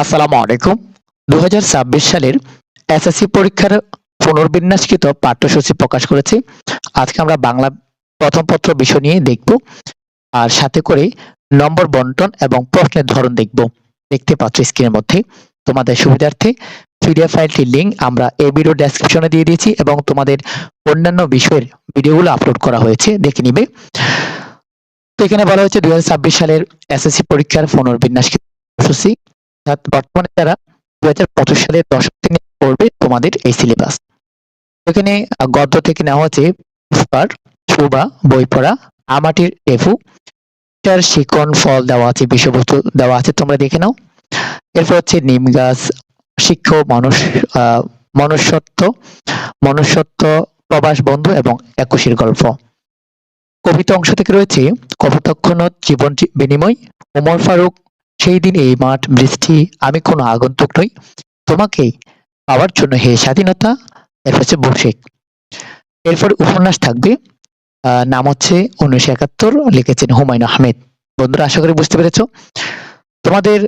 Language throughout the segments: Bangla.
আসসালামু আলাইকুম। দু হাজার ছাব্বিশ সালের এসএসসি পরীক্ষার পুনর্বিন্যাসকৃত পাঠ্যসূচি প্রকাশ করেছে। আজকে আমরা বাংলা প্রথম পত্র বিষয় নিয়ে দেখব আর সাথে করে নম্বর বন্টন এবং প্রশ্নের ধরন দেখব। দেখতে পাচ্ছ স্ক্রিনের মধ্যে। তোমাদের সুবিধার্থে পিডিএফ ফাইলটির লিংক আমরা এই ভিডিও ডেসক্রিপশনে দিয়ে দিয়েছি এবং তোমাদের অন্যান্য বিষয়ের ভিডিওগুলো আপলোড করা হয়েছে, দেখে নিবে। তো এখানে বলা হয়েছে দু হাজার ছাব্বিশ সালের এসএসসি পরীক্ষার পুনর্বিন্যাসকৃত পাঠ্যসূচি। অর্থাৎ বর্তমানে যারা দু হাজার পঁচিশ সালের দশম শ্রেণি পড়বে তোমাদের এই সিলেবাস এখানে গদ্য থেকে নেওয়া হচ্ছে পুষ্পার সুবা বই পড়া, আমাটির টেফু এটার শিকন, ফল দেওয়া আছে বিষয়বস্তু দেওয়া আছে, তোমরা দেখে নাও। এরপর হচ্ছে নিম গাছ শিক্ষ মানুষ মনুষ্যত্ব মনুষ্যত্ব, প্রবাস বন্ধু এবং একুশের গল্প। কবিতা অংশ থেকে রয়েছে কপোতাক্ষণ জীবন বিনিময়, ওমর ফারুক সেই দিন এই মাঠ বৃষ্টি, আমি কোনো আগন্তুক নই। তোমাকে পাওয়ার জন্য হে স্বাধীনতা এরপর হচ্ছে বসে এরপর উপন্যাস থাকবে নাম হচ্ছে উনিশশো একাত্তর, লিখেছেন হুমায়ুন আহমেদ। বন্ধুরা, আশা করি বুঝতে পেরেছ? তোমাদের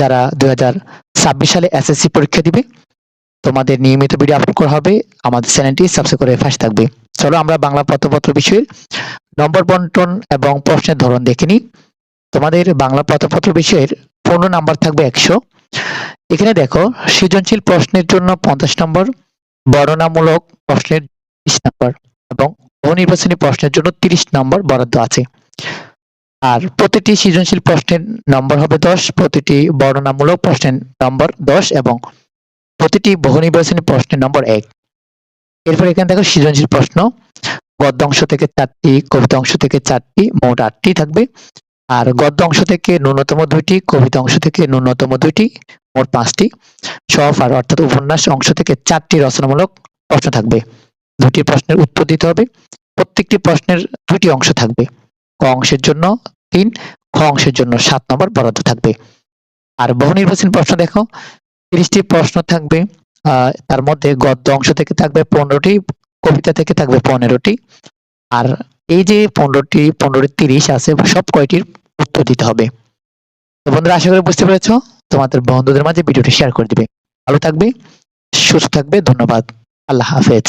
যারা দুই হাজার ছাব্বিশ সালে এসএসসি পরীক্ষা দিবে, তোমাদের নিয়মিত ভিডিও আপলোড করা হবে। আমাদের চ্যানেলটি সাবস্ক্রাইব করে ফাঁস থাকবে। চলো আমরা বাংলা পত্রপত্র বিষয়ের নম্বর বন্টন এবং প্রশ্নের ধরন দেখে নিই। তোমাদের বাংলা পত্রপত্র বিষয়ের পনেরো নাম্বার থাকবে একশো। এখানে দেখো, সৃজনশীল প্রশ্নের জন্য পঞ্চাশ নম্বর, বর্ণনামূলক প্রশ্নের তিরিশ নম্বর এবং বহুনির্বাচনী প্রশ্নের জন্য তিরিশ নম্বর বরাদ্দ আছে। আর প্রতিটি সৃজনশীল প্রশ্নের নম্বর হবে দশ, প্রতিটি বর্ণনামূলক প্রশ্নের নম্বর দশ এবং প্রতিটি বহুনির্বাচনী প্রশ্নের নম্বর এক। এরপর এখানে দেখো সৃজনশীল প্রশ্ন গদ্য অংশ থেকে চারটি, কবিতা অংশ থেকে চারটি, মোট আটটি থাকবে। আর গদ্য অংশ থেকে ন্যূনতম দুইটি, কবিতা অংশ থেকে ন্যূনতম দুইটি, মোট পাঁচটি। সব আর অর্থাৎ উপন্যাস অংশ থেকে চারটি রচনামূলক প্রশ্ন থাকবে। দুটি প্রশ্নের উত্তর দিতে হবে। প্রত্যেকটি প্রশ্নের দুইটি অংশ থাকবে। ক অংশের জন্য তিন, খ অংশের জন্য সাত নম্বর বরাদ্দ থাকবে। আর বহু নির্বাচনী প্রশ্ন দেখো। তিরিশটি প্রশ্ন থাকবে। তার মধ্যে গদ্য অংশ থেকে থাকবে পনেরোটি, কবিতা থেকে থাকবে পনেরোটি। আর এই যে পনেরোটি পনেরোটি তিরিশ আছে, সব কয়টির উত্তর দিতে হবে। তো বন্ধুরা, আশা করি বুঝতে পেরেছ, তোমাদের বন্ধুদের মাঝে ভিডিওটি শেয়ার করে দিবে। ভালো থাকবে, সুস্থ থাকবে, ধন্যবাদ। আল্লাহ হাফেজ।